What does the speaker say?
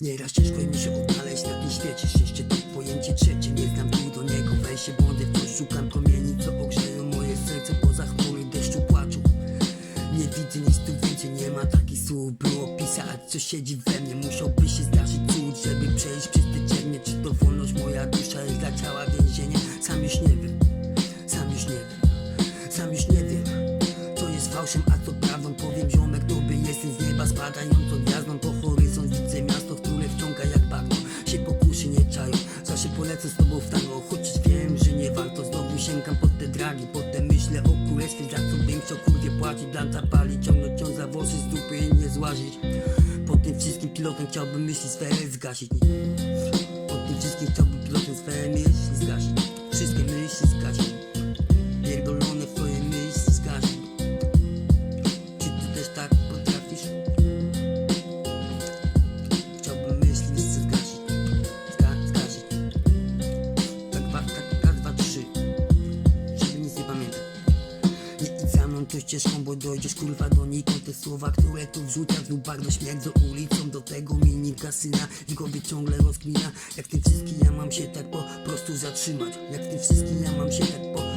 Nieraz ciężko mi się odnaleźć na tym świecie. Szczęście to pojęcie trzecie. Nie znam dróg do niego, weź się błądy Wciąż szukam promieni, co ogrzeją moje serce Poza chmury deszczu płaczu. Nie widzę nic tu więcej, nie ma takich słów By opisać co siedzi we mnie. Musiałby się zdarzyć cud, żeby przejść przez te ciemnie. Czy to wolność moja dusza jest dla ciała więzienie? Sam już nie wiem, sam już nie wiem. Sam już nie wiem. Co jest fałszem, a co prawdą Powiem ziomek, dobry jestem z nieba Spadającą gwiazdą zawsze polecę z tobą w tango Chociaż wiem, że nie warto. Znowu sięgam pod te dragi Potem myślę o królestwie, za co bym chciał kurwie płacić Blanta pali, ciągnąć ją za włosy z dupy i nie złazić. Po tym wszystkim pilotem chciałbym myśli sferę zgasić. Po tym wszystkim chciałbym tą ścieżką, bo dojdziesz kurwa do nikąd Te słowa, które tu wrzucasz znów bardzo śmierdzą ulicą. Do tego mini kasyna w głowie ciągle rozkmina. Jak tym wszystkim ja mam się tak po prostu zatrzymać. Jak tym wszystkim ja mam się tak po